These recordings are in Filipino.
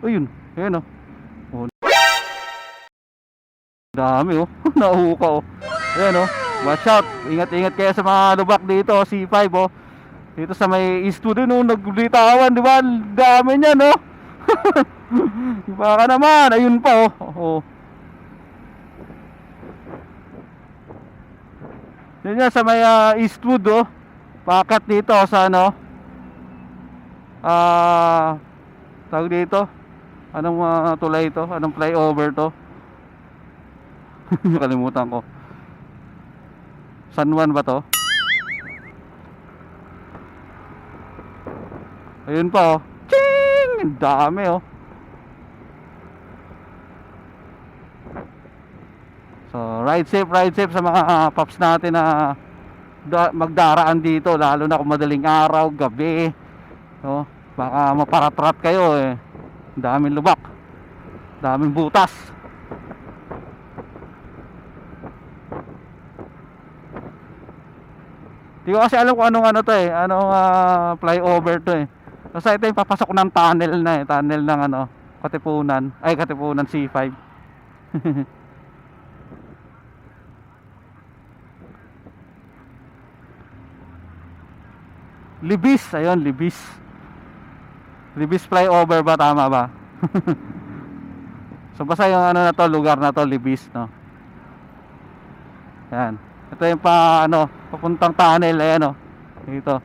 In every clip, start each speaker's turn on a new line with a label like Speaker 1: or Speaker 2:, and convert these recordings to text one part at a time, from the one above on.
Speaker 1: Ayun, ayun oh. oh. Dami oh. Nahuka oh. Ayan oh. Watch out. Ingat-ingat kayo sa mga lubak dito, oh, C5 oh. Dito sa may din oh, naglitawan, di ba? Dami niyan oh. Baka naman, ayun pa oh. oh. Yun yan sa may ah, Eastwood oh. Pakat dito sa ano. Ah, tawag dito. Anong ah, tulay ito? Anong flyover to? Nakalimutan ko. San Juan ba to? Ayun pa oh. Ching! Ang dami oh. So, ride safe, ride safe sa mga ah, paps natin na da- magdaraan dito lalo na kung madaling araw, gabi. No? Baka maparatrat kayo eh. Daming lubak. Daming butas. Di ko kasi alam kung anong ano to eh. Anong ah, flyover to eh. Basta ito yung papasok ng tunnel na eh. Tunnel ng ano, Katipunan. Ay, Katipunan C5. Libis, ayun, Libis. Libis flyover ba tama ba? so basta yung ano na to, lugar na to, Libis, no. Yan. Ito yung pa ano, papuntang tunnel, ayan oh. Dito.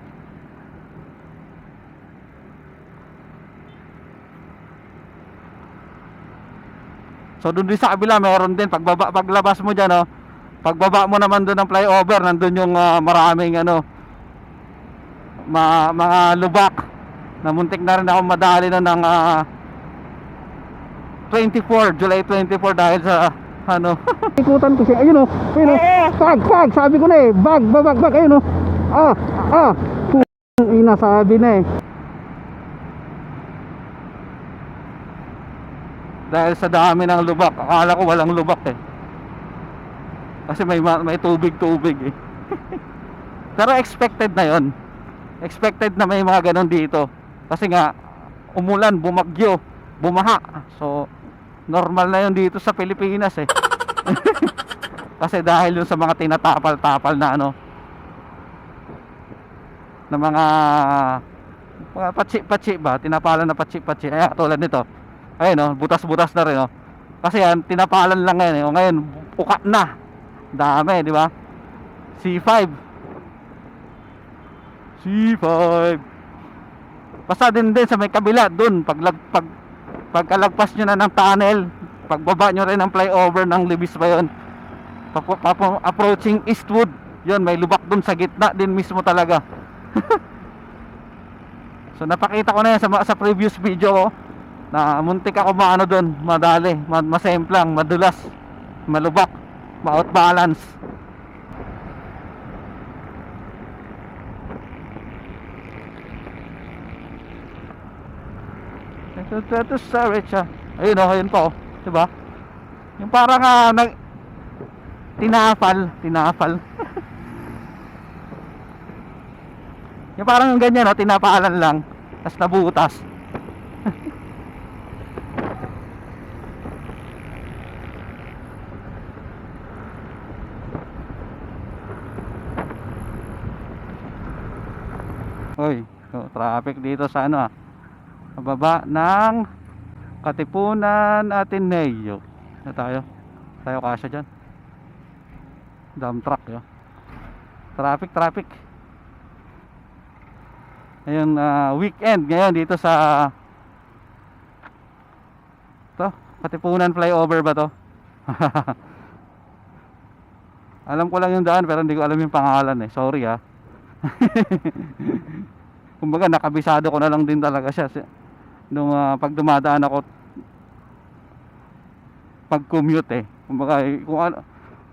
Speaker 1: So doon din sa kabila meron din pagbaba paglabas mo diyan oh. Pagbaba mo naman doon ng flyover, nandun yung ah, maraming ano, ma mga lubak na muntik na rin ako madali na ng ah, 24 July 24 dahil sa ano. Ikutan ko siya. Ayun oh. Ayun oh. Fag fag. Sabi ko na eh bag bag bag, bag. Ayun oh. Ah ah. Putang ina sabi na eh. Dahil sa dami ng lubak. Akala ko walang lubak eh. Kasi may ma- may tubig tubig eh. Pero expected na yon expected na may mga ganon dito kasi nga umulan bumagyo bumaha. So normal na yun dito sa Pilipinas eh. Kasi dahil yun sa mga tinatapal-tapal na ano na mga mga patsi-patsi ba? Tinapalan na patsi-patsi. Ay tulad nito. Ayun oh butas-butas na rin oh. Kasi yan tinapalan lang ngayon eh. O ngayon puka na. Dami di ba? C5 C5 basta din din sa may kabila dun pag, lag- pag pagkalagpas nyo na ng tunnel pagbaba nyo rin ng flyover ng Libis ba yun? Approaching Eastwood. Yun may lubak dun sa gitna din mismo talaga. So napakita ko na yan sa, ma- sa previous video ko na muntik ako maano dun madali ma- masemplang madulas malubak ma-out balance ito sa siya ayun oh ayun po oh. diba? Yung parang ah, nag tinafal tinafal yung parang ganyan oh tinapalan lang. Tas nabutas. Hoy, oh, traffic dito sa ano ah. Pababa ng Katipunan Ateneo. Na tayo. Tayo kasya dyan. Dump truck yo. Traffic, traffic. Ayun, ah, weekend ngayon dito sa to, Katipunan flyover ba to? alam ko lang yung daan pero hindi ko alam yung pangalan eh. Sorry ah. Kumbaga nakabisado ko na lang din talaga siya Si- nung ah, pag dumadaan ako pag commute eh. Kumbaga eh, kung ano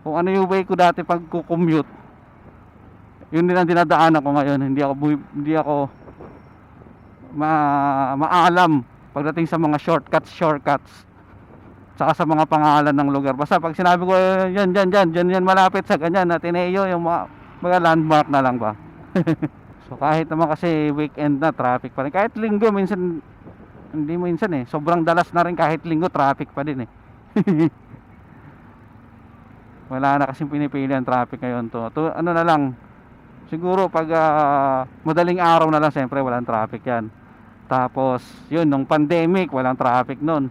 Speaker 1: kung ano yung way ko dati pag commute yun din ang dinadaanan ko ngayon. Hindi ako hindi ako ma maalam pagdating sa mga shortcuts, shortcuts. Saka sa mga pangalan ng lugar. Basta pag sinabi ko eh, yan, yan, yan, yan, yan malapit sa ganyan, Ateneo, yung mga, mga landmark na lang ba. so kahit naman kasi weekend na traffic pa rin. Kahit linggo minsan Hindi minsan eh. Sobrang dalas na rin kahit linggo traffic pa din eh. Wala na kasing pinipili ang traffic ngayon to. to ano na lang. Siguro pag ah, madaling araw na lang siyempre walang traffic yan. Tapos yun nung pandemic walang traffic noon.